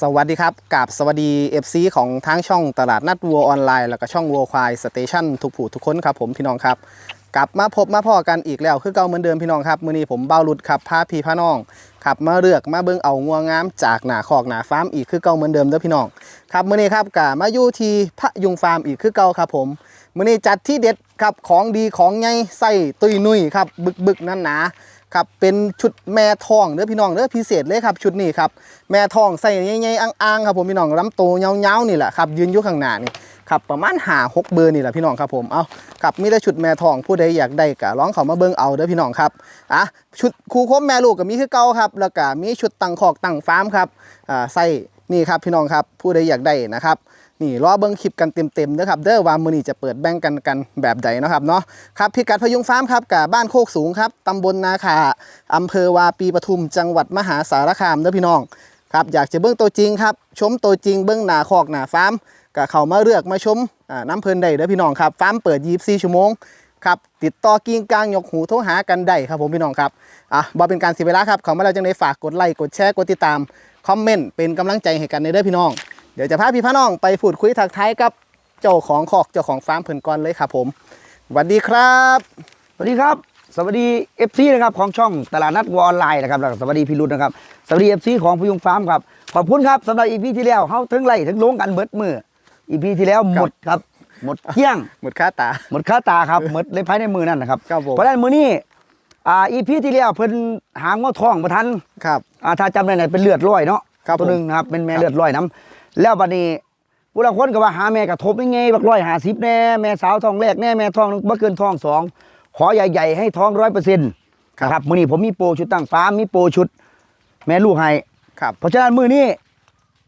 สวัสดีครับกับสวัสดี FC ของทั้งช่องตลาดนัดวัวออนไลน์ แล้วก็ช่องวัวควายสเตชันทุกผู้ทุกคนครับผมพี่น้องครับ กลับมาพบมาพ่อกันอีกแล้วคือเก่าเหมือนเดิมพี่น้องครับมื้อนี้ผมเบ้ารุดครับพาพี่พาน้องครับมาเลือกมาเบิ่งเอางัวงามจากหนาคอกหนาฟาร์มอีกคือเก่าเหมือนเดิมเด้อพี่น้องครับมื้อนี้ครับกะมาอยู่ที่พระยุงฟาร์มอีกคือเก่าครับผมมื้อนี้จัดที่เด็ดครับของดีของใหญ่ไส้ตุยนุ่ยครับบึกบึกนั่นหนา ครับเป็นชุดแม่ทองเด้อพี่น้องเด้อพิเศษเลยครับชุดนี้ครับแม่ทองใส่ใหญ่ๆอ่างๆครับผมพี่น้องลำโตวยาๆนี่แหละครับยืนอยู่ข้างหน้านี่ครับประมาณหาหกเบอร์นี่แหละพี่น้องครับผมเอาครับมีแต่ชุดแม่ทองผู้ใดอยากได้ก็ร้องเขามาเบิ่งเอาเด้อพี่น้องครับอะชุดคู่คมแม่ลูกก็มีคือเก่าครับ แล้วก็มีชุดตังคอกตังฟาร์มครับอ่าใส่นี่ครับพี่น้องครับผู้ใดอยากได้นะครับ นี่รอเบิ้งคลิปกันเต็มๆนะครับเด้อว่ามือนี้จะเปิดแบ่งกันกันแบบใดนะครับเนาะครับพิกัดพยุงฟาร์มครับกับบ้านโคกสูงครับตำบลนาคาอำเภอวาปีปทุมจังหวัดมหาสารคามเด้อพี่น้องครับอยากจะเบิ้งตัวจริงครับชมตัวจริงเบิ้งหนาคอกหนาฟาร์มก็เขามาเลือกมาชมน้ำเพลินได้เด้อพี่น้องครับฟาร์มเปิด24ชั่วโมงครับติดต่อกิ้งกลางยกหูโทรหากันได้ครับผมพี่น้องครับอะบ่เป็นการเสียเวลาครับเขามาแล้วจังไดฝากกดไลค์กดแชร์กดติดตามคอมเมนต์เป็นกำลังใจให้กันในเด้อพี่น้อง เดี๋ยวจะพาพี่พาน้องไปพูดคุยทักทายกับเจ้าของคอกเจ้าของฟาร์มเพิ่นก่อนเลยครับผมสวัสดีครับสวัสดีครับ สวัสดีเอฟซีนะครับของช่องตลาดนัดวัวออนไลน์นะครับแล้วก็สวัสดีพี่รุ่นนะครับสวัสดีเอฟซีของพยุงฟาร์มครับขอบคุณครับสำหรับอีพีที่แล้วเขาถึงไล่ถึงลงกันเบิดมืออีพีที่แล้วหมดครับหมดเที่ยงหมดค่าตาหมดค่าตาครับหมดเลยภายในมือนั่นนะครับครับผมเพราะฉะนั้นมือนี้อ่าอีพีที่แล้วเพิ่นหางว่าท้องประทันครับอ่าถ้าจำได้เนี่ยเป็นเลือดร้อยเนาะครับตัวหนึ่งนะครับเป็นแม่ครับเลือดร้อยน้ำ แล้วบัดนี้ผู้ละคนก็ว่าหาแม่กระทบยังไงบักร้อยหาสิบแน่แม่สาวท้องแรกแน่แม่ท้องบ่เกินท้องสองขอใหญ่ๆให้ท้องร้อยเปอร์เซ็นต์นะครับมื้อนี้ผมมีโปรชุดตั้งฟ้าร์มมีโปรชุด แม่ลูกให้ครับ เพราะฉะนั้นมื้อนี้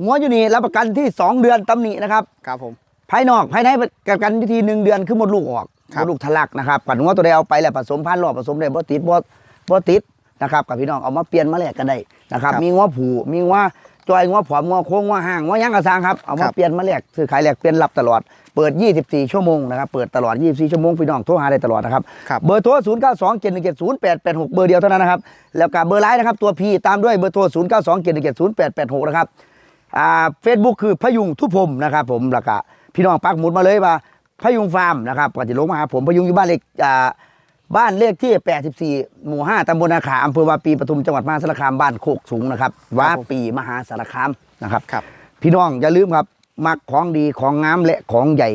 งัวอยู่นี่รับประกันที่สองเดือนตำหนินะครับครับผมภายนอกภายในประกันที่ทีหนึ่งเดือนคือหมดลูกออกครับหมดลูกทะลักนะครับปัดงัวตัวใดเอาไปแล้วผสมพันธุ์รอบผสมได้บ่ติดบ่บ่ติดนะครับกับพี่น้องเอามาเปลี่ยนมาแลกกันได้นะครับ มีงัวผูมีงัว จอยงัวผอมงัวโค้งงัวห่างงัวหยังกระซางครับเอามาเปลี่ยนมาแลกซื้อขายแลกเปลี่ยนรับตลอดเปิด 24 ชั่วโมงนะครับเปิดตลอด 24 ชั่วโมงพี่น้องโทรหาได้ตลอดนะครับครับเบอร์โทร 0 9 2 7 1 7 0 8 8 6 เบอร์เดียวเท่านั้นนะครับแล้วก็เบอร์ไลน์นะครับตัวพีตามด้วยเบอร์โทร 0 9 2 7 1 7 0 8 8 6 นะครับอ่าเฟซบุ๊กคือพยุงทุพพรหมนะครับผมแล้วก็พี่น้องปักหมุดมาเลยว่าพยุงฟาร์มนะครับก็จะลงมาหาผมพยุงอยู่บ้านเลขอ่า บ้านเลขที่ 84 หมู่ 5ตำบลนาขาอำเภอวาปีปทุมจังหวัดมหาสารคามบ้านโคกสูงนะครับวาปีมหาสารคามนะครับ ครับ พี่น้องอย่าลืมครับ มักของดีของงามและของใหญ่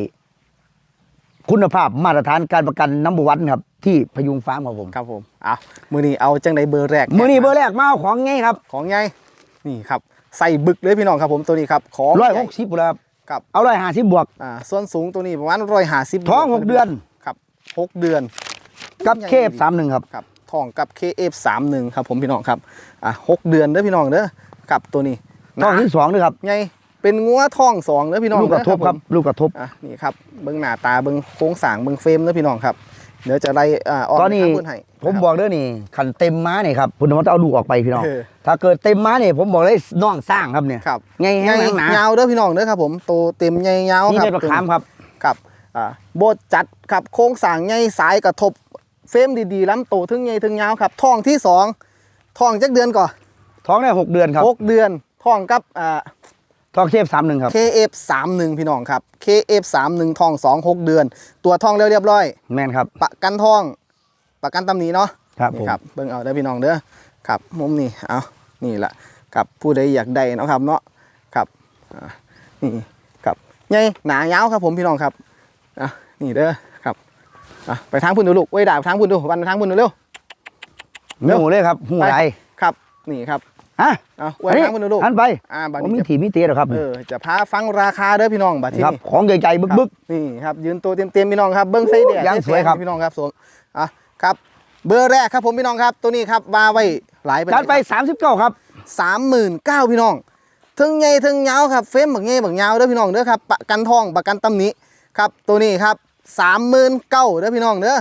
คุณภาพมาตรฐานการประกันน้ำบวันครับ ที่พยุงฟาร์มครับผมครับผม เอามือนี้เอาจังไดเบอร์แรกมือนี้เบอร์แรกมาเอาของไงครับของใหญ่นี่ครับ ใส่บึกเลยพี่น้องครับผมตัวนี้ครับของร้อยใญ่หกสิบครับครับเอาร้อยห้าสิบบวกอ่าส่วนสูงตัวนี้ประมาณร้อยห้าสิบท้องหกเดือนครับหกเดือน กับเคฟสามหนึ่งครับครับทองกับ KF31 ครับผมพี่น้องครับอะหกเดือนเด้อพี่น้องเด้อกับตัวนี้ท้องที่สองด้วยครับไงเป็นงัวทองสองเด้อพี่น้องลูกกระทบเด้อครับลูกกระทบผมอะนี่ครับเบิ้งหน้าตาเบิ้งโค้งสร้างเบิ้งเฟรมเด้อพี่น้องครับเดี๋ยวจะไล่อ่าออกตอนนี้ทางพื้นให้ผมนะคบรัอกเด้อนี่ขันเต็มม้าเนี่ยครับคุณธรรมะเอาลูกออกไปพี่น้องเออถ้าเกิดเต็มม้าเนี่ยผมบอกเลยน้องสร้างครับเนี่ยครับไงใหแห้ญ่งหนายาวเด้อพี่น้องเด้อครับผมโตเต็มใหญ่ยาวนี่ครับได้ประคามครับครับอ่าโบดจัดครับโค้งสร้างใหญ่สายกระทบ เฟรมดีๆล้ำโตถึงใหญ่ถึงยาวครับทองที่สองทองจักเดือนก่อนท้องได้หกเดือนครับหกเดือนทองกับอ่าท้องเคฟสามหนึ่งครับ KF31 พี่น้องครับ KF31 ทอง2 6เดือน ตัวทองแล้วเรียบร้อย แม่นครับ ประกันทอง ประกันตำหนี้เนาะ ครับผมนี่ครับ เบิ่งเอาเด้อพี่น้องเด้อ ครับ มุมนี้ เอานี่แหละครับ ผู้ใดอยากได้เนาะครับเนาะ ครับอ่านี่ครับใหญ่หนายาวครับผมพี่น้องครับอะนี่เด้อครับ อะไปทางพุ่นดูลูกไว้ยด่าไปทางพุ่นดูวันไปทางพุ่นดูเร็วหมูเลยครับหูไรครับนี่ครับฮะเอาไว้ไปทางพุ่นดูลูกหันไปอ่าบัดผมมีนี้จะถีมีเตี้ยหรอครับเออจะพาฟังราคาเด้อพี่น้องบัดที่ครับ นี่ของใหญ่ๆบึก นี่ครับยืนตัวเต็มๆพี่น้องครับเบิ้งไส้แดดยังสวยครับ พี่น้องครับสวมอะครับเบอร์แรกครับผมพี่น้องครับตัวนี้ครับวาไว้หลายๆจัดไป39ครับ สามหมื่นเก้าพี่น้องถึงใหญ่ถึงยาวครับเฟรมบักใหญ่บักยาวเด้อพี่น้องเด้อครับประกันทองประกันตำหนิครับตัวนี้ครับ สามหมื่นเก้าเด้อพี่น้องเด้อ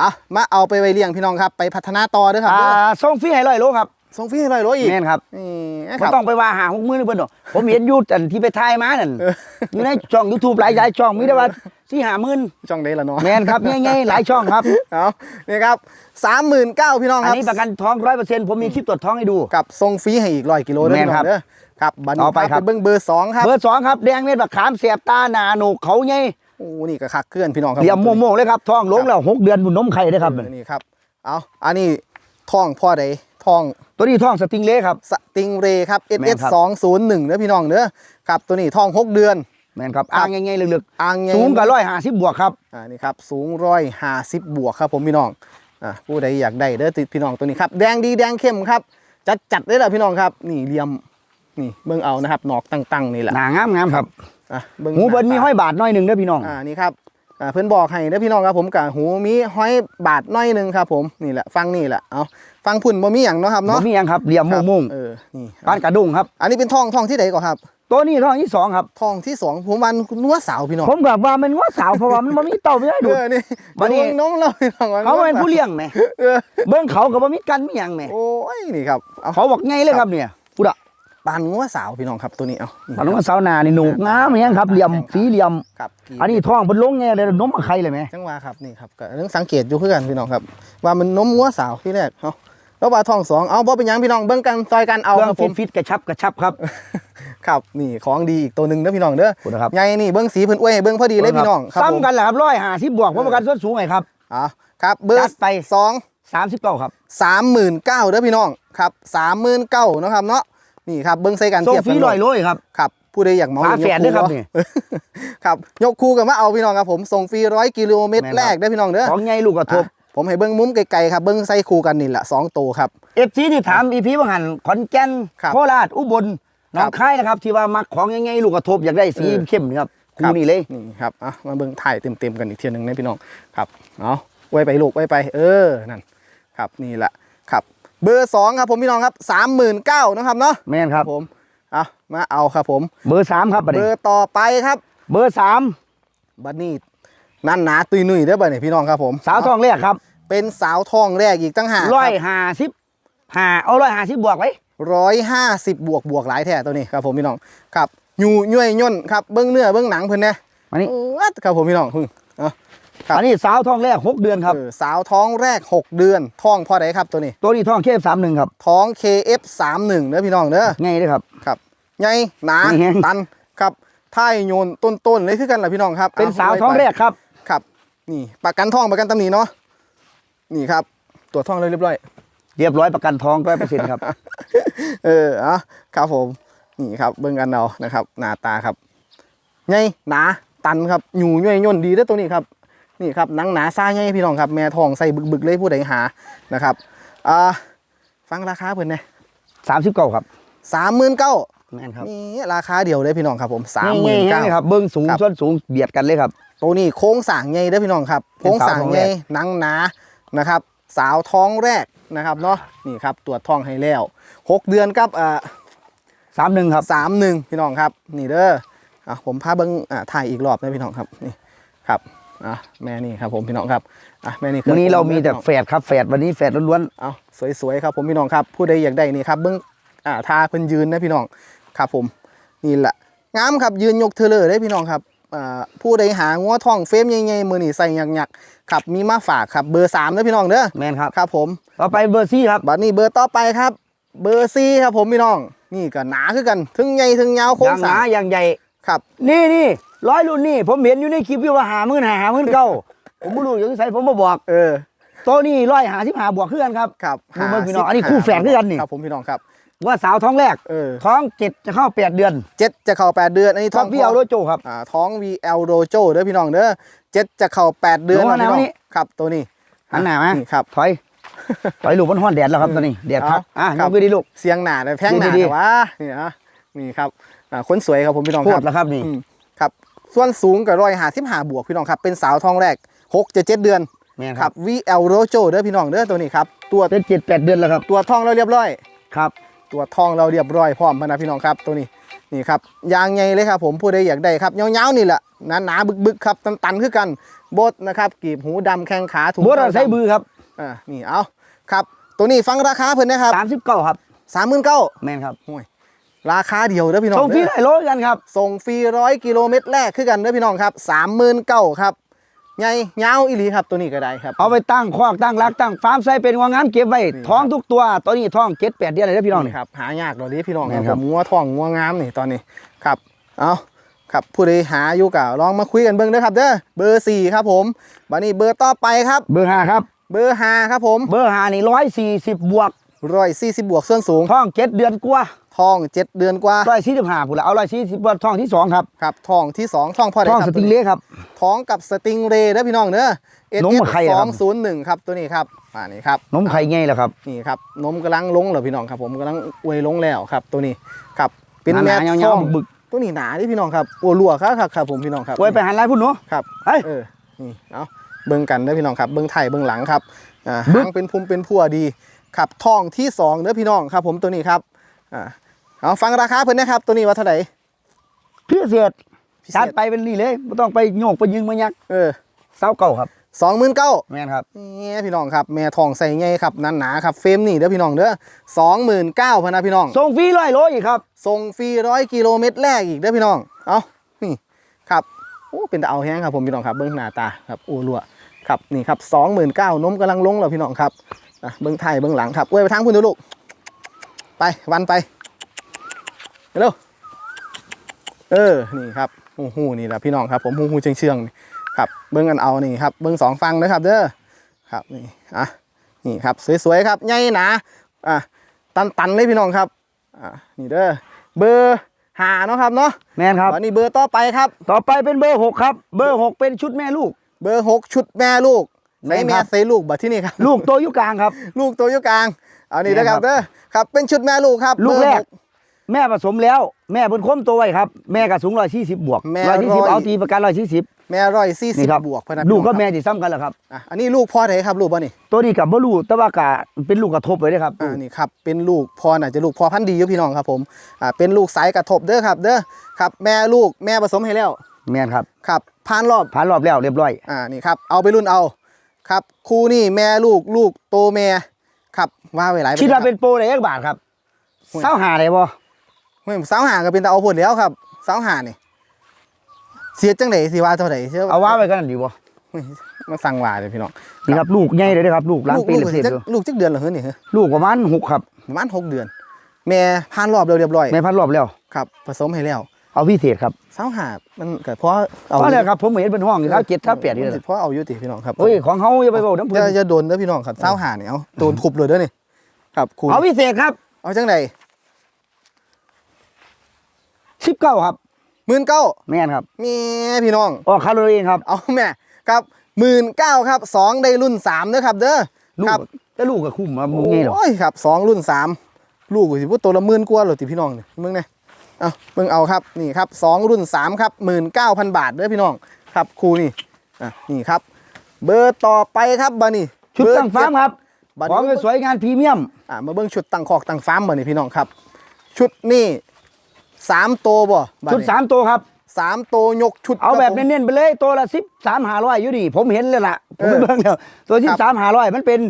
อะมาเอาไปไว้เลี้ยงพี่น้องครับไปพัฒนาต่อเด้อครับอ่าเด้อส่งฟรีให้ร้อยโลครับส่งฟรีให้ร้อยโลอีกแม่นครับนี่คไม่รับ ต้องไปว่าหาหกมือนี่เพิ่นหรอกผมเห็นอยูอันที่ไปถ่ายมานั่นเออ อยู่ในช่อง YouTube หลายหลายช่องมีแต่ว่าสี่หาหมื่นช่องใดละเนาะแมนครับง่ายๆหลายช่องครับ เอานี่ครับสามหมื่นเก้าพี่น้องอันครับ นี้ประกันท้องร้อยเปอร์เซ็นต์ผมมีคลิปตรวจท้องให้ดู กับทรงฟรีให้อีกร้อยกิโลเด้อแม่นพี่น้ครัอบงเด้อครับบัดนี้เอาไปพาครับ เบิ้งเบอร์สองครับ เบอร์สองครับแดงเม็ดบักขามเสียบตาหนาโหนกเขาไงโอ้นี่ก็คักเคลื่อนพี่น้องครับเหลี่ยมโม่งๆเลยครับท้องลงแล้วหกเดือนบุญนมไข่ได้อครับเออนี่ครับเอาอันนี้ท่องพ่อใดท่องตัวนี้ท้องสติงเล่ครับสติงเรครับแม่ SS นครับ2 0 1เด้อพี่น้องเด้อครับตัวนี้ท่อง6เดือนแม่นครับอ่างไงๆลึกอ่างใหญ่ๆสูงกับร้อยห้าสิบบวกครับอ่านี่ครับสูงร้อยห้าสิบบวกครับผมพี่น้องอ่าผู้ใดอยากได้เด้อติดพี่น้องตัวนี้ครับแดงดีแดงเข้มครับจัดจัดได้เลยพี่น้องครับ นี่เหลี่ยมนี่เบิ่งเอานะครับหนอกตั้งๆนี่แหละหนางามงามๆครับ อะเบิ่งหูเบิ้ลมีาตาห้อยบาทน้อยหนึ่งเด้อพี่น้อง อ่านี่ครับอ่าเพื่อนบอกให้เด้อพี่น้องครับผมกับหูมีห้อยบาทน้อยหนึ่งครับ ผมนี่แหละฟังนี่แหละเอาฟังพุ่นบ่มีหยังเนาะครับบ่เนาะมีหยังครับเหลี่ยมครับโม่งเออนี่ๆการกระดุงครับ อันนี้เป็นทองทองที่ไหนก่อนครับ ตัวนี้ท้องที่สองครับทองที่สองผมวันนัวสาวพี่น้องผมกับว่ามันว่าสาวเพราะว่ามันบ่มีเต่าไม่ได้เอดูอนี่บัดนี้เบิ่งน้องเราพี่น้องว่เขาเป็นผู้เลี้ยงแหมเออเบิ่งเขากับบ่มีกันมีหยังแหมโอ้ยนี่ครับเอาเขาบอกไงเลยครับเนี่ยพุดะ ปานงัวสาวพี่น้องครับตัวนี้เอานี่ปานว่าสาวนานี่หนูกงามแฮงครับเหลี่ยมสีเหลี่ยมครับกี่อันนี้ท้องเพิ่นลงไงเลยนมมาไข่เลยแหมจังหวะครับนี่ครับก็เรื่องสังเกตอยู่คือกันพี่น้องครับ ว่ามันนมงัวสาวที่แรกเอาแล้วว่าทองสองเอาบ่เป็นหยังพี่น้องเบิ่งกันซอยกันเอาเครื่อคงรับผฟิมตฟิตกระชับกระชับครับครับนี่ของดีอีกตัวหนึ่งเด้อพี่น้องเด้อพูดนะครับใหญ่นี่เบิ้งสีเพิ่นอ้วยให้เบิ้งพอดีเลยพี่น้องครับผมซ้ำกันแหละครับร้อยห้าสิบบวกเพราะประกันส่วนสูงไงครับอะครับเบอจัร์ดไปสองสามสิบเก้าครับสามหมื่นเก้าเด้อพี่น้องครับสามหมื่นเก้านาะครับเนาะ นี่ครับเบิ้งใส่กันส่งเทียบฟรีกันลอยโลยครับครับผู้ใดอยากเหมาฝาแฝดด้วยครับกนี่ครับยกคู่กันมาเอาพี่น้องครับผมส่งฟรีร้อยกิโลเมตรแม่นครับแรกเด้อพี่น้องเด้อของไงลูกกระทบอะผมให้เบิ้งมุมไกลๆครับเบิ้งใส่คู่กันนี่แหละสองตัวครับเอฟซีที่ถามอีพีบางหันขอนแก่นครับโคราชอุบลหน้อครังบคายนะครับ ที่ว่ามักของยังไงลูกกระทบอยากได้สีเออเข้มนี่ครับครัคู่บนี่เลยนี่ครับอะมาเบิ้งถ่ายเต็มๆกันอีกเทียหนึงนะพี่น้องครับเอาไว้ไปลูกไว้ไป เออนั่นครับนี่แหละครับ เบอร์สองครับผมพี่น้องครับสามหมื่นเก้านะครับเนาะแม่นครับผมเอามาเอาครับผม เบอร์สามครับบัดเบนี้อร์ต่อไปครับเบอร์สามบัดนี้นั่นหนาตุยนุ่ยเด้อบัดนี้พี่น้องครับผมสาวทองแรกครับเป็นสาวทองแรกอีกตั้งหากร้อยห้าสิบห้าเอาร้อยห้าสิบบวกไว้ร้อยห้าสิบบวกบวกหลายแท้ตัวนี้ครับผมพี่น้องครับอยู่ย่วยย่นครับเบื้องเนื้อเบื้องหนังเพิ่นแน่มานี่เอิ้ดครับผมพี่น้องพึ่งเอา ครับ อันนี้สาวทองแรกหกเดือนครับ เออสาวท้องแรก 6 เดือนท้องพ่อใดครับตัวนี้ตัวนี้ทองเคฟสามหนึ่งครับท้อง KF31 เด้อพี่น้องเด้อไงเลยครับ ครับใหญ่หนานี่ไงตันครับท้ายโยนต้นๆเลยคือกันล่ะพี่น้องครับเป็นเสาวท้องแรกครับ ครับ นี่ประกันท้องประกันตำหนิเนาะนี่ครับตรวจท้องเลยเรียบร้อย เรียบร้อยประกันทองร้อยเปอร์เซ็นต์ครับ เอออะครับผม นี่ครับเบิ่งกันเอานะครับ หน้าตาครับใหญ่หนาตันครับอยู่ย่อยย่นดีเด้อตัวนี้ครับ นี่ครับหนังหนาซ่าใหญ่พี่น้องครับแม่ทองใส่บึกๆเลยผู้ใดหานะครับอ่าฟังราคาเพิ่นเนี่ยสามสิบเก้าครับสามหมื่นเก้าแม่นครับนี่ราคาเดียวเลยพี่น้องครับผมสามหไงมื่นๆเก้าๆครับเบิ้งสูงครับส่วนสูงเบียดกันเลยครับตัวนี้โค้งสร้างใหญ่เด้อพี่น้องครับเป็นโค้งสาวสร้างท้องใหแรญ่กหนังหนานะครับ สาวท้องแรกนะครับเนาะนี่ครับตรวจท้องให้แล้วหกเดือนกับอ่าสามหนึ่งครับสามหนึ่งพี่น้องครับ นี่เด้ออะผมพาเบิ้งอ่าถ่ายอีกรอบนะพี่น้องครับนี่ครับ อะแม่นี่ครับผมพี่น้องครับอะแม่นี่ควันนี้เรามีแต่พี่น้องแฝดครับแฝดวันนี้แฝดล้วนเอาสวยๆครับผมพี่น้องครับผู้ใดอยากได้นี่ครับเบิ้งอ่าทาเพิ่นยืนนะพี่น้องครับผมนี่แหละงามครับยืนยกเทอเลอร์ได้พี่น้องครับอ่าผู้ใดหางัวทองเฟรมใหญ่ๆมือนี่ใส่หยักๆครับมีมาฝากครับเบอร์สามนะพี่น้องเด้อๆแม่นครับครับผมต่อไปเบอร์ซี่ครับบัดนี้เบอร์ต่อไปครับ เบอร์ซีครับผมพี่น้องนี่ก็หนาคือกัน ถึงใหญ่ถึงยาวโค้องย่างหสานาอย่างใหญ่ครับ นี่นี่ ร้อยรุ่นนี่ผมเห็นอยู่ในคลิปที่ว่าหามื่นหาหามื่นเก้าผมไม่รู้อย่างไสผมมาบอกเออตัวนี้ร้อยหาสิบหาบวกขึ้นกันครับครับดูเบิ่งพี่น้องอันนี้คู่แฝดคือกันนี่ครับผมพี่น้องครับว่าสาวท้องแรกเออท้องเจ็ดจะเข้าแปดเดือนเจ็ดจะเข้าแปดเดือนอันนี้ท้องพี่เอาโรโจครับอ่าท้อง VL Rojo เด้อพี่น้องเด้อเจ็ดจะเข้าแปดเดือนลงมาพี่น้องแนวนี้ครับตัวนี้หันหน้ามานี่ครับถอยถอยลูกมันห้อนแดดแล้วครับตอนนี้แดดพักเอาอะครัยบกมือดีลูกเสียงหนาแต่แพงหนาดีๆแต่ว่านี่นะนี่ครับอ่าคนสวยครับผมพี่น้องโคครัตบรแล้วครับนี่อืมครับ ส่วนสูงกับรอยหาสิบหาบวกพี่น้องครับ เป็นสาวท้องแรกหกจะเจ็ดเดือนแม่นคครัรับบ VL Rojo เด้อพี่น้องเด้อตัวนี้ครับตัวเป็นเจ็ดแปดเดือนแล้วครับ ตัวท้องเราเรียบร้อย ครับ ตัวทองเราเรียบร้อยพร้อมพะนะพี่น้องครับตัวนี้นี่ครับยางไงเลยครับผมผู้ใดอยากได้ครับเงาๆนี่แหละหนาหนาๆบึกๆครับตันๆคือกันโบดนะครับกีบหูดำแข้งขาถุงบัวเราใช้บือครับอ่านี่เอาครับ ตัวนี้ฟังราคาเพิ่นนะครับสามสิบเก้าครับสามหมื่นเก้าแม่นครับ ราคาเดียวเด้อพี่น้องส่งฟรีเด้อได้โลกันครับ ส่งฟรีร้อยกิโลเมตรแรกคือกันเด้อพี่น้องครับสามหมื่นเก้าครับใหญ่ยาวอีหลีครับตัวนี้ก็ได้ครับเอาไปตั้งคอกตั้งรักตั้งฟาร์มใส่เป็นงวงามเก็บไว้นี่ท้องทุกตัวตอนนี้ท้องเจ็ดแปดเดือนเลยนะพี่น้องนี่ครับหายากเราดิพี่น้องคแม่รับนคผรับมงัวทองงัวงามนี่ตอนนี้ครับเอาครับผู้ใดหาอยู่กับลองมาคุยกันเบิ่งเด้อครับเด้อเบอร์สี่ครับผมบัดนี้เบอร์ต่อไปครับ เบอร์ห้าครับเบอร์ห้าครับผมเบอร์ห้านี่ร้อยสี่สิบบวกร้อยสี่สิบบวกส่วนสูงท้องเจ็ดเดือนกว่า ทองเจ็ดเดือนกว่าร้อยสี่สิบห้าพูดละเอาร้อยสี่สิบบวกท้องที่สองครับครับทองที่สองทองพ่อได้ท้องครัสบติงเล่ครับท้องกับสติงเรย์เด้อพี่น้องเด้อเอสนมเอกับใครสอะอครังบศูนย์หนึ่งครับตัวนี้ครับอ่านี่ครับนมไข่ไงล่ะครับนี่ครับนมกำลังลงเหรอพี่น้องครับ ผมกำลังอวยลงแล้วครับ ตัวนี้ครับเป็นหแม่นาๆทยาวองๆบึกตัวนี้หนาที่พี่น้องครับโอ้ลัวครับครับครับผมพี่น้องครับๆไว้ไปหันไล่พุ่นหนูครับเฮ้ยเออนี่เอาเบิ่งกันเด้อพี่น้องครับเบิ่งไทยเบิ่งหลังครับอ่าบึ๊หาบงเป็นภูมิเป็นพัวดีครับทองที่สองเด้อพี่น้องครับ ผมตัวนี้ครับ อ่าเอาฟังราคาเพิ่นนะครับ ตัวนี้ว่าเท่าไหร่พิเศษพิเศษจัดไปเป็นนี่เลยไม่ต้องไปโยกไปยิงมายักเออเศร้าเก่าครับสองหมื่นเก้า แม่นครับ นี่พี่น้องครับแม่ทองใส่ไงครับนันหนาครับเฟรมนี่เด้อพี่น้องเด้อสองหมื่นเก้าพันนะพี่น้องส่งฟรีร้อยโลอีกครับ ส่งฟรีร้อยกิโลเมตรแรกอีกเด้อพี่น้องเอานี่ครับโอ้เป็นตาเอาแห้งครับผมพี่น้องครับเบิ้งหน้าตาครับโอ้รัวครับนี่ครับสองหมื่นเก้านมกำลังลงแล้วพี่น้องครับอะเบิ้งไทยเบิ้งหลังครับเว้ยไปทางคุณดูลูก ไปวันไปเร็วเออนี่ครับโอ้โหนี่แหละพี่น้องครับ ผมหูหูเชียงเชียงๆนี่ครับเบิ้งกันเอานี่ครับเบิ้งสองฟังนะครับเด้อครับนี่อะนี่ครับสวยๆครับใหญ่หนาอะตันๆเลยพี่น้องครับอะนี่เด้อเบอร์หาเนาะครับเนาะแม่นครับวันนี้เบอร์ต่อไปครับ ต่อไปเป็นเบอร์หกครับ เบอร์หกเป็นชุดแม่ลูก เบอร์หกชุดแม่ลูกแม่ใส่นแม่ครับใส่ลูกบัดที่นี่ครับ ลูกตัวอยุกลางครับ ลูกตัวอยู่กลาง เอานี่แม่นะนคครัรับบเด้อครับเป็นชุดแม่ลูกครับ ลูกเบอแรหกแม่ผสมแล้ว แม่บนค้มตัวไว้ครับ แม่ก็สูงร้อยสี่สิบบวกแม่ร้อยสี่สิบ140เอาตีประกันร้อยสี่สิบแม่ร้อยสี่สินี่บครับบวกพะนะลูกก็พี่น้องแม่ที่ซ้ำกันแหละครับ อะอันนี้ลูกพ่อไหนครับลูกบ่นี่ตัวนี้กับบ่ลูกแต่ว่ากะเป็นลูกกระทบเลยนะครับ อ่านี่ครับเป็นลูกพ่อน่ะจะลูกพ่อพันธุ์ดีอยู่พี่น้องครับผมอ่าเป็นลูกสายกระทบเด้อครับ เด้อครับแม่ลูกแม่ผสมให้แล้วแม่นครับครับผ่านรอบ ผ่านรอบแล้วเรียบร้อย อ่านี่ครับเอาไปรุ่นเอาครับคู่นี่แม่ลูกลูกโตแม่ ครับว่าไว้หลายคิดว่าครับเป็นโปรได้ยักบาทครับโอ้ยเศร้าหาได้บ่เฮ้ยสาวหาก็เป็นตาเอาผลแล้วครับสาวหานี่เสียจังไหนสิว่าเท่าไหร่เชื่อเอาว่าไว้กันนั่นดีบ่เฮ้ยมาสั่งว่าเลยพี่น้องนี่ครับลูกใหญ่เลยนะครับ ลูกล้านลูกปีลูกละเศษจักอยู่ลูกจักเดือนเหรอเฮ้ยนี่เฮ้ยลูกประมาณหกครับประมาณหกเดือน แม่ผ่านรอบเรียบร้อยแม่พันรอบแล้วครับ ผสมให้แล้ว เอาพิเศษครับสาวหามันก็เพราะเอาเพราะอะไรครับผมเห็นเป็นห้องอยู่เท่าเจ็ดเท่าแปดนี่แหละเพราะเอาอยู่ติพี่น้องครับโอ้ยของเฮาอย่าไปบอกน้ำอเพิ่ย่านอย่าโดนเด้อพี่น้องครับสาวหาเนี่ยเอาโดนทุบเลยเด้อนี่ครับคุณเอาพิเศษครับ เอาจังไหนสิบเก้าครับหมื่นเก้าแม่นครับมีพี่น้องออกคาร์โลเองครับ เอาแม่ครับหมื่นเก้าครับสองได้รุ่นสามเด้อครับ เด้อลูคกรับแต่ลูกก็คุ้มมามึงไงหรอโอ้ยครับสองรุ่นสามลูกกูสิพูดตัวละหมื่นกว่าหรอติพี่น้องนี่มึงเนี่ย เอามึงเอาครับนี่ครับสองรุ่นสามครับหมื่นเก้าพันบาทเด้อพี่น้องครับครูนี่อะนี่ครับ เบอร์ต่อไปครับบานี่ชุดตั้งฟาร์มครับบัดของนี้สวยงานพรีเมียมอะมาเบิ้งชุดตั้งคอกตั้งฟาร์มบานี่พี่น้องครับ ชุดนี่สามโตวบ่บัชุดนี้สามตัวครับสามโตวยกชุดเอาแบบครัผมเน้นๆไปเลยตัวละสิบสามหาร้อยอยู่นี่ผมเห็นเลยล่ะผมไปเออเบิ่งแล้วตัวสิครับบสามหาร้อยมันเป็น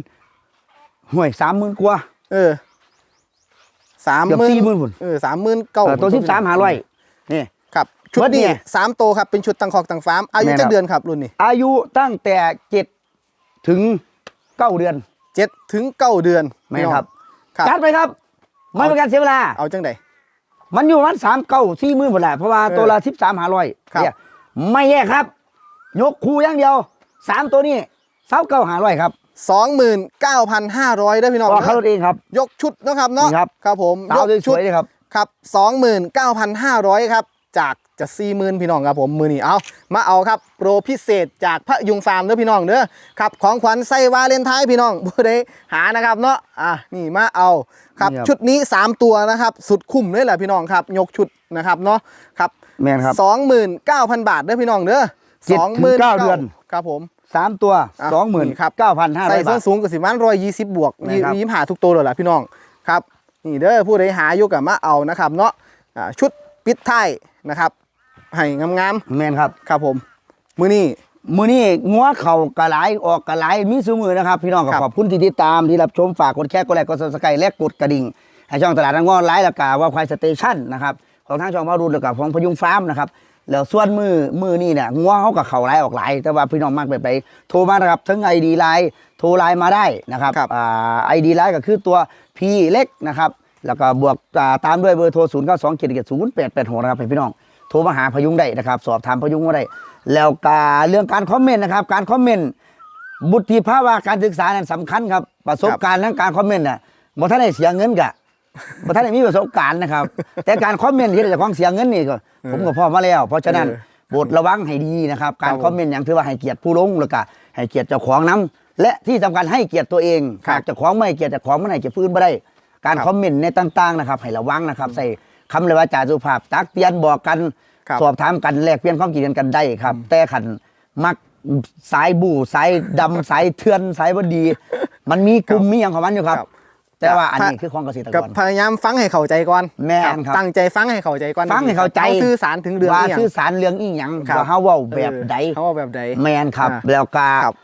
ห่วยสามหมื่นกว่าเออ สามเกือบหมื่น40,000พุ่นเออสามหมื่นเก้าเออตัวสิบสามหาร้อยนี่ครับชุดเบิดเนี่นี้ยสามโตวครับเป็นชุดตั้งคอกตั้งฟาร์มอายุแม่นจัครักบเดือนครับรุ่นนี้ อายุตั้งแต่เจ็ดถึงเก้าเดือนเจ็ดถึงเก้าเดือนแม่นครับครับจัดไปครับไม่เป็นการเสียเวลาเอาจังไดมันอยู่ประมันสามเก้าสี่หมื่นหมดแหละเพราะว่าเออตัวละสิบสามหาร้อยครับเนี่ยไม่แย่ครับ ยกคู่อย่างเดียวสามตัวนี้เสาเก้าหาร้อยครับ สองหมื่นเก้าพันห้าร้อยได้อพี่น้องออกเขารถเองครับ ยกชุดนะครับเนาะนี่ครับครับผมสาวยกสชุดวยๆเลยครับครับสองหมื่นเก้าพันห้าร้อยครับ จากจะสี่หมื่นพี่น้องครับผมมือนี้เอามาเอาครับโปรพิเศษจากพระยุงฟาร์มเด้อพี่น้องเด้อครับของขวัญไส้วาเลนไทน์พี่น้องผู้ใดหานะครับเนาะอะนี่มาเอาครับนี่ครับชุดนี้ 3 ตัวนะครับสุดคุ้มเลยแหละพี่น้องครับ ยกชุดนะครับเนาะครับแม่นครับสองหมื่นเก้าพันบาทเด้อพี่น้องเด้อเจ็ดถึงเก้าเดือนครับผม สามตัวอะสองหมื่นนี่ครับ เก้าพันห้าร้ใส่อยส้บานทสูงกับสิมันร้อยยี่สิบบวกแม่นครับยิ้มหาทุกตัวเลยล่ะพี่น้องครับ นี่เด้อผู้ใดหาอยู่กับมาเอานะครับ เนาะอ่าชุดปิดท้ายนะครับให้งามแม่นครับ ๆครับผม มือนี้มือนี้งัวเข่ากระไหลออกกระไหลมีสูมือนะครับ พี่น้องก็ครับขอบคุณที่ติดตามที่รับชมฝากกดแชร์กดไลค์กดซับสไครต์และกดกระดิ่งให้ช่องตลาดนังงอไลฟ์และกาว่าควายสเตชันนะครับของทางช่องพ่อรุ่นและกับของพยุงฟาร์มนะครับ แล้วส่วนมือมือนี่เนี่ยงัวเขากับเขาไล่ออกหลายแต่ว่าพี่น้องมากไปไป โทรมานะครับทั้งไอดีไลน์โทรไลน์มาได้นะครับครับอ่าไอดีไลน์ก็คือตัว P เล็กนะครับ แล้วก็บวกอ่าตามด้วยเบอร์โทร0 9 2 7 7 0 8 8 6นะครับให้พี่น้องโทรมาหาพยุงได้นะครับ สอบถามพยุงมาได้แล้วก็เรื่องการคอมเมนต์นะครับ การคอมเมนต์บุตรีภาวะการศึกษานั้นสำคัญครับประสบการณ์ทั้งการคอมเมนต์น่ะบ่ท่านได้เสียเงินกะ บ่ท่านได้มีประสบการณ์นะครับ แต่การคอมเมนต์ที่เจะของเสียเงินนี่ก็ผมก็พอมาแล้ว เพราะฉะนั้นเออโปรดระวังให้ดีนะครับ การครับผมคอมเมนต์อย่างถือว่าให้เกียรติผู้ลงแล้วก็ให้เกียรติเจ้าของน้ำและที่สำคัญให้เกียรติตัวเองครับหากเจ้าของไม่ให้เกียรติเจ้าของไม่ให้เกียรติพื้นไม่ได้ การครับคอมเมนต์ในต่างๆนะครับให้ระวังนะครับ ใส่คำเลยว่าจาสุภาพตักเตือนบอกกันครับสอบถามกันแลกเปลี่ยนความคิดเห็นกันได้ครับ แต่ขันมักสายบู่สายดำสายเทือนสายบดี มันมีกลุ่มมีอย่างของมันอยู่ครับครับ แต่ว่าอันนี้คือของเกษตรกกับรพยายามฟังให้เข้าใจก่อนแม่นครับตั้งใจฟังให้เข้าใจก่อนฟังให้เข้าใจสื่อสารถึงเรื่องว่าอหย่างสื่อสารเรื่องอีหยังครับว่าเฮาเว้าแบบใดเออเขาว่าแบบใดแมนครับอ่าแล้วก็ครับ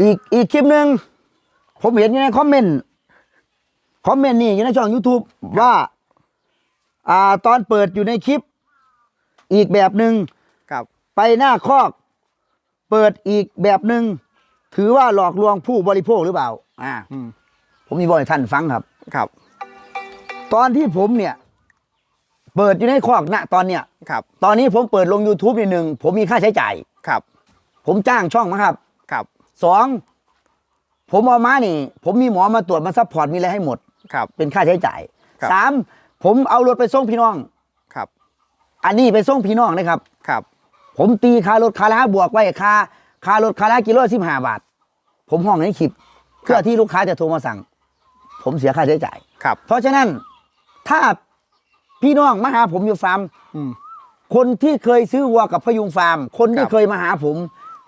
อีกอีกคลิปหนึ่งผมเห็นอยู่ในคอมเมนต์คอมเมนต์นี่อยู่ในช่อง YouTube ว่า อ่าตอนเปิดอยู่ในคลิป อีกแบบหนึ่งครับไปหน้าคอก เปิดอีกแบบหนึ่งถือว่าหลอกลวงผู้บริโภคหรือเปล่า อ่าอืม ผมมีบอกให้ท่านฟังครับ ครับ ตอนที่ผมเนี่ย เปิดอยู่ในคอกณตอนเนี้ยครับ ตอนนี้ผมเปิดลง YouTube นิดหนึ่งผมมีค่าใช้จ่าย ครับ ผมจ้างช่องมาครับ ครับสองผมเอามานี่ ผมมีหมอมาตรวจมาซัพพอร์ตมีอะไรให้หมด ครับ เป็นค่าใช้จ่ายครับ สามผมเอารถไปส่งพี่น้อง ครับ อันนี้ไปส่งพี่น้องนะครับ ครับ ผมตีค่ารถคาราบวกไว้ค่าค่ารถคารากิโลสิบห้าบาท ผมห้องในคลิป เพื่อที่ลูกค้าจะโทรมาสั่ง ผมเสียค่าใช้จ่าย ครับ เพราะฉะนั้นถ้าพี่น้องมาหาผมอยู่ฟาร์ม อืม คนที่เคยซื้อวัวกับพยุงฟาร์ม คนที่ครับ เคยมาหาผม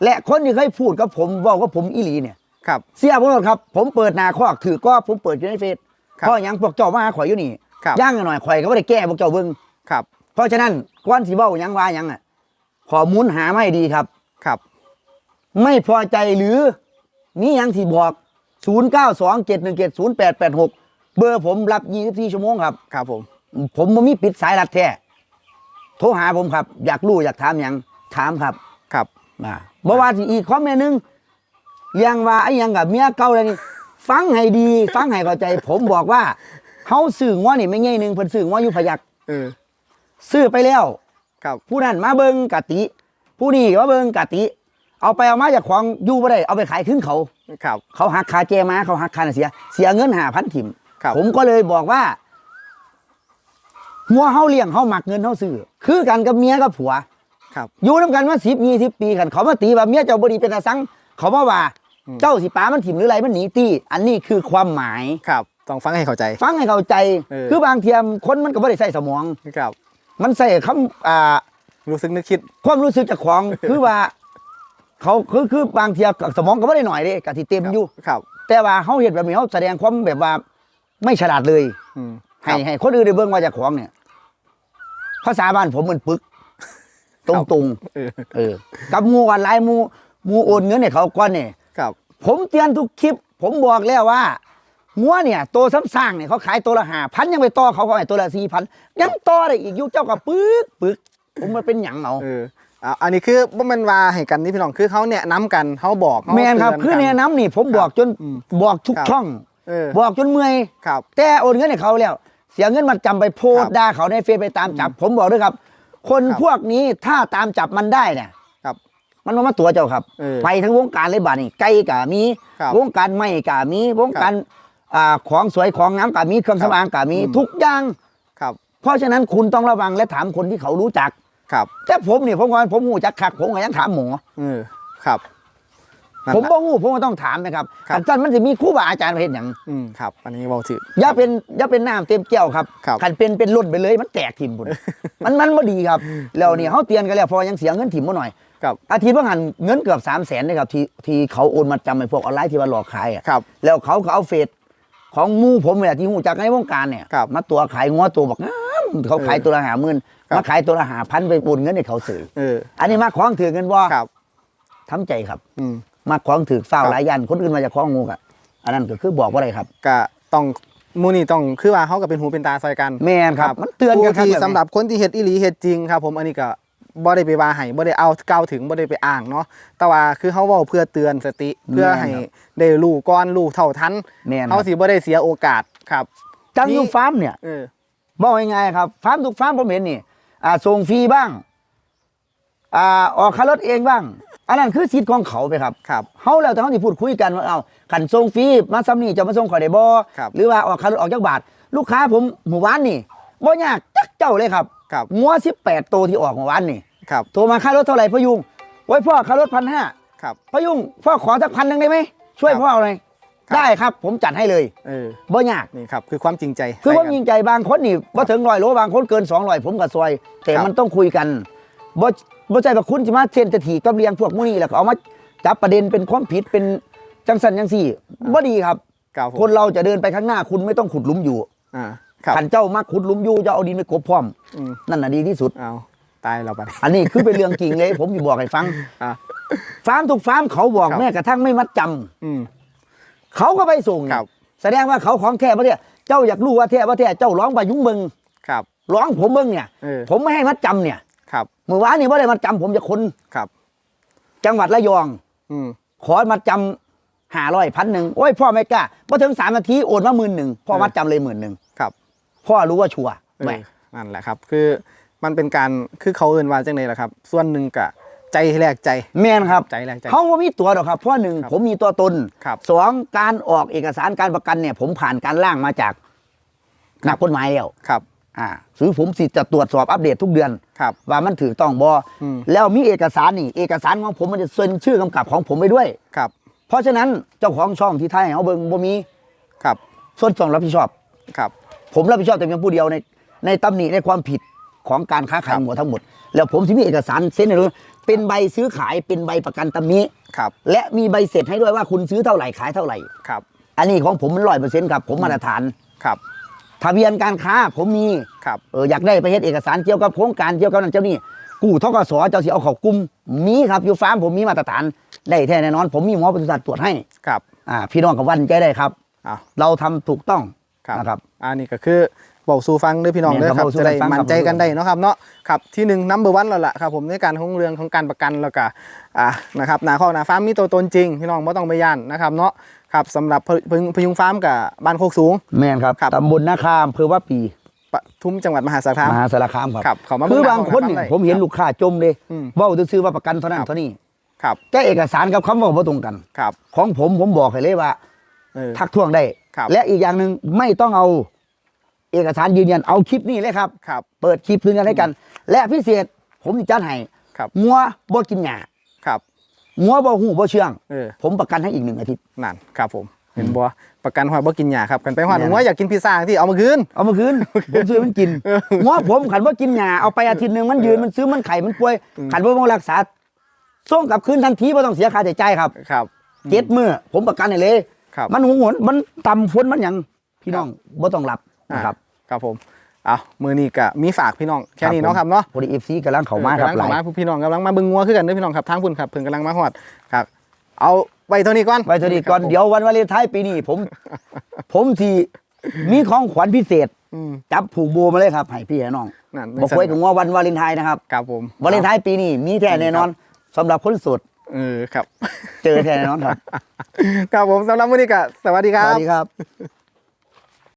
และคนที่เคยพูดกับผมบอกกับผมอีหลีเนี่ย ครับ เสียผมหมดครับ ผมเปิดหนาคอกถือก็ผมเปิดอยู่ในเฟซครับเพราะหยังพวกเจ้ามาหาข่อยอยู่นี่ครับ ย่างหน่อยข่อยก็ไม่ได้แก้พวกเจ้าเบิ่งครับ เพราะฉะนั้นก้อนสีเบ้าหยังว่าหยังอะขอมุนหาไม่ดีครับ ครับ ไม่พอใจหรือมีหยังที่บอก 0 9 2 7 1 7 0 8 8 6 เบอร์ผมรับ 24 ชั่วโมงครับ ครับผม ผมบ่มีปิดสายรัดแท้โทรหาผมครับ อยากรู้อยากถามหยังถามครับครับอ่าบ่ว่าสิอีกคอมเมนต์หนึงเรียงว่าไอ้หยังกับเมียเก่าเลยนี่ ฟังให้ดี ฟังให้เข้าใจ ผมบอกว่าเฮาซื้องัวนี่ไม่ง่ายหนึงเพิ่นซื้องัวอยู่พยักเออซื้อไปแล้ว ครับผู้นั้นมาเบิ่งกะติ ผู้นี้ก็มาเบิ่งกะติ เอาไปเอามาจากของอยู่บ่ได้เอาไปขายขึ้นเขา ครับ เขาหักค่าแจมาเขาหักค่าเสีย เสียเงิน5,000ถิ่มครับ ผมก็เลยบอกว่างัวเฮาเลี้ยงเฮามักเงินเฮาซื้อคือกันกับเมียกับผัว ครับ อยู่นํกันมา10 20ปีกันเขามาตีว่าเมียเจ้าบ่ดีเป็นตาสัง เขามาว่า อืม เจ้าสิปามันถิ่มหรืออะไรมันหนีตีอันนี้คือความหมาย ครับ ต้องฟังให้เข้าใจ ฟังให้เข้าใจ เออ คือบางเทียมคนมันก็บ่ได้ใส่สมอง ครับ มันใส่คำอ่า รู้สึกนึกคิด ความรู้สึกจากของ คือว่า เขาคือคือบางเทียสมองก็ไม่ได้หน่อยเด้กะที่เต็มอยู่ครับ แต่ว่าเขาเห็นแบบนี้เขาแสดงความแบบว่าไม่ฉลาดเลยอืมให้ให้คนอื่นได้เบิ่งว่าเจากของเนี่ยภาษาบ้านผมมันปึก ตรงตรงเออๆเออกับหมูออนไลน์หมูหมูโอนเงินเนี่ยเขาก้อนเนี่ยครับ ผมเตือนทุกคลิป ผมบอกแล้วว่างัวเนี่ยตัวซ้ำสร้างเนี่ยเขาขายตัวละห้าพันยังไปต่อเขาเขาให้ตัวละสี่พันยังต่อได้อีกอยุคเจ้ากับปึกปึกผมมันเป็นหยังเอาเอออะอันนี้คือบ่แม่นว่าให้กันนี่พี่น้องคือเขาเนี่ยน้ำกันเขาบอกเขาแมนครับเตืคือกัแนะน้ำนี่ผมบอกจนอืมบอกทุกครับ ช่อง เออบอกจนเมื่อย ครับ แต่โอนเงินให้เขาแล้ว เสียเงินมันจำไปโพสครัต์บด่าเขาในเฟซไปตามจับ ผมบอกด้วยครับ คนครับ พวกนี้ถ้าตามจับมันได้เนี่ย ครับ มันมามาตัวเจ้าครับ เออไปทั้งวงการเลยบาดนี่ไก่กะมี ครับวงการไม้กะมี วงการอ่าของสวยของงามกะมีเครื่องครับสำอางกะมี อืม ทุกอย่าง ครับ เพราะฉะนั้นคุณต้องระวังและถามคนที่เขารู้จัก ครับ แต่ผมเนี่ยผมว่าผมหูจักคักผมก็ยังถามหมอเออครับนั่นผมล่ะ บ่หูผมก็ต้องถามนะครับครับขันสั้นมันจะมีครู่บาอาจารย์มาเห็นอย่างอืมครับ อันนี้เบาถือ อย่าเป็นอย่าเป็นน้ำเต็มแก้วครับครับ ขันเป็นเป็นล้นไปเลยมันแตกถิ่มบุญ มันมันบ่ดีครับแล้วนี่เขาเตือนกันแล้วพอยังเสียเงินถิ่มมาหน่อย ครับอาทิตย์ว่าหันเงินเกือบสามแสนเลยครับที่ที่เขาโอนมาจำไอ้พวกออนไลน์ที่ว่าหลอกขายอะครับ แล้วเขาก็เอาเฟซของหมู่ผมเนี่ยที่หูจักในวงการเนี่ยครับมาตัวขายงัวตัวบอกงามเขาขายตัวละหาหมื่นครับ มาขายตัวละหาพันไปโอนเงินให้เขาซื้อเอออันนี้มาของถือเงินบ่ครับทำใจครับ อืมมาของถือเฝ้าครับหลายยันคนอื่นมาจากของงูกะอันนั้นก็คือบอกว่าอะไรครับก็ต้องหมูนี่ต้องคือว่าเขาก็เป็นหูเป็นตาซอยกันแม่นครับ มันเตือนกันครับผู้ที่แบบนี้สำหรับคนที่เฮ็ดอีหลีเฮ็ดจริงครับ ผมอันนี้ก็บ่ได้ไปว่าให้บ่ได้เอาเก่าวถึงบ่ได้ไปอ้างเนาะแต่ว่าคือเฮาเว้าเพื่อเตือนสติเพื่อให้ได้รู้ก่อนรู้เท่าทันแม่นคเฮารับสิบ่ได้เสียโอกาสครับจังนี่อยู่ฟาร์มเนี่ยเออบอกง่ายๆครับฟาร์มทุกฟาร์มผมเห็นนี่ อ่าส่งฟรีบ้างอ่าออกค่ารถเองบ้าง อันนั้นคือสิทธิ์ของเขาไปครับครับเฮาแล้วแต่เฮาสิพูดคุยกันว่าเอาขันส่งฟรีมาซ้ำนี่จะมาส่งข่อยได้บ่ครับ หรือว่าออกค่ารถออกจักบาท ลูกค้าผมหมู่บ้านนี่บ่ยากจักเจ้าเลยครับครับงัว18ตัวที่ออกหมู่บ้านนี่ ครับโทรมาค่ารถเท่าไหร่พยุงโอ้ยพ่อค่ารถพันห้าครับพยุงพ่อขอสักพันหนึ่งได้ไหมช่วยครับพ่อเอาหน่อยครับ ได้ครับผมจัดให้เลยเออบ่ยากนี่ครับคือความจริงใจคือว่าใส่กันยิงใจบางคนนี่ว่าถึงร้อยโลบางคนเกินสองร้อยผมกับซอย แต่ครับมันต้องคุยกันบ่บ่ใจว่าคุณจะมาเทียนจะถีกับเลียงพวกมูนี่แล้วก็เอามาจับประเด็นเป็นความผิดเป็นจังสันจังสี่บ่ดีครับครับผมคนเราจะเดินไปข้างหน้าคุณไม่ต้องขุดหลุมอยู่อ่าครับขันเจ้ามาขุดหลุมอยู่จะเอาดินไปกบพร้อมอืมนั่นน่ะดีที่สุดเอาตายเราไปอันนี้คือเป็นเรื่องจริงเลย ผมอยู่บอกให้ฟังอ่าฟาร์มทุกฟาร์มเขาบอกครับแม้กระทั่งไม่มัดจำอืม เขาก็ไปส่งครับ แสดงว่าเขาของแท้ประเทศเจ้าอยากรู้ว่าแท้ประเทศเจ้าร้องไปยุ่งเบิงครับ ร้องผมเบิงเนี่ย เออ ผมไม่ให้มัดจำเนี่ยครับ เมื่อวานนี่ว่าได้มัดจำผมจะคนครับ จังหวัดระยอง อืม ขอมัดจำหาร้อยพันหนึ่งโอ้ยพ่อไม่กล้าพอถึงสามนาทีโอนมาหมื่นหนึ่งพ่อเออมัดจำเลยหมื่นหนึ่งครับ พ่อรู้ว่าชัวร์เออแหมนั่นแหละครับ คือมันเป็นการคือเขาเอินว่าจังไดล่ะครับ ส่วนหนึ่งกะ ใจแลกใจ แม่นครับใจแลกใจ เขาว่ามีตัวหรอกครับเพราะหนึ่งครับผมมีตัวตนครับสองการออกเอกสารการประกันเนี่ย ผมผ่านการร่างมาจากนักกฎหมายแล้วครับอ่าหรือผมสิจะตรวจสอบอัปเดตทุกเดือน ครับ ว่ามันถือต้องบออืม แล้วมีเอกสารนี่เอกสารของผมมันจะเซ็นชื่อกำกับของผมไปด้วย ครับเพราะฉะนั้นเจ้าของช่องที่ไทยให้เขาเบิ่งบ่มีครับส่วนต้องรับผิดชอบ ครับ ผมรับผิดชอบแต่เพียงผู้เดียวในในตำหนิในความผิดของการค้าขาคยรับหมูทั้งหมด แล้วผมที่มีเอกสารเซ็นให้ด้วย เป็นใบซื้อขายเป็นใบประกันตำหนิครับ และมีใบเสร็จให้ด้วยว่าคุณซื้อเท่าไหร่ขายเท่าไหร่ครับ อันนี้ของผมมันร้อยเปอร์เซ็นต์ครับผมมาตรฐานครับทะเบียนการค้าผมมีครับเอออยากได้ไปเฮ็ดเอกสารเกี่ยวกับโครงการเกี่ยวกับนั่นเจ้านี่กู้ทกสเจ้าสิเอาเข้ากลุ่มมีครับอยู่ฟาร์มผมมีมาตรฐานได้แท้แน่นอน ผมมีหมอปศุสัตว์ตรวจให้ครับอ่าพี่น้องกับวันใจได้ครับเอาเราทำถูกต้อง ครับนะครับ อันนี้ก็คือบอกสู่ฟังเด้อพี่น้องแม่นเด้อครับครับเว้าสู่จะได้ฟังครับมั่นใจกันได้เนาะครับเนาะครับที่หนึ่งนัมเบอร์วันแล้วล่ะครับผมในการของเรื่องของการประกันแล้วก็อ่านะครับนาข้อนาฟาร์มมีตัวตนจริง พี่น้องไม่ต้องไปย่านนะครับเนาะครับสำหรับพพพยุงฟาร์มกับบ้านโคกสูงแม่นครับครับตำบลนาคามอำเภอว่าปีปทุมจังหวัดมหาสารคามมหาสารคามครับครับเขามาคือเบิ่งบางคนหน้านี่ของผมเห็นครับลูกค้าจมเลยอืมเว่าจะซื้อว่าประกันเท่านั้นครับเท่านี้ครับแก้เอกสารกับคำเว่าบ่ตรงกันครับ ของผมผมบอกให้เลยว่า เออทักท้วงได้ ครับ และอีกอย่างหนึ่งไม่ต้องเอาเอกสารยืนยันเอาคลิปนี้เลยครับ ครับ เปิดคลิปยืนยันให้กัน และพิเศษผมจะจัดให้ครับ งัวบ่กินหญ้าครับ งัวบ่หูบ่เชื่อง เออ ผมประกันให้อีกหนึ่งอาทิตย์ นั่นครับผม เห็นบ่ประกันหอยบ่กินหยาครับกันไปหอดแม่นผมว่าอยากกินพิซซ่าที่เอามาคืน เอามาคืน ผมซื้อมันกินงัวผมขันว่ากินหญ้าเอาไปอาทิตย์หนึ่งมันยืนมันซื้อมันไข่มันป่วยขันว่าต้องรักษาส่งกลับคืนทันทีไม่ต้องเสียค่าใช้จ่ายครับ ครับ เจ็ดมือผมประกันให้เลย ครับมันหงหวนมันต่ำฝนมันหยังพี่น้องบ่ต้องรับนะครับ ครับผมเอามือนี้ก็มีฝากพี่น้องแค่นี้เนาะครับเนาะพอดีเอฟซีกำลังเข้ามาครับกำลังหลาเข้ายมาพี่น้องกำลังมาเบิ่งงัวคือกันเด้อพี่น้องครับทางพุ่นครับเพิ่นกำลังมาฮอดครับ เอาไว้เท่านี้ก่อนไว้เท่านี้ก่อนครับผมเดี๋ยววันวาเลนไทน์ปีนี้ผม ผมที่มีของขวัญพิเศษอืมจับผูกโบมาเลยครับให้พี่ให้น้องนั่นบอกไว้กับว่าวันวาเลนไทน์นะครับครับผมวาเลนไทน์ปีนี้มีแท้แน่นอนสำหรับคนโสด เออครับ เจอแท้แน่นอนครับ ครับผมสำหรับมื้อนี้ก็สวัสดีคสรับวัสดีครับ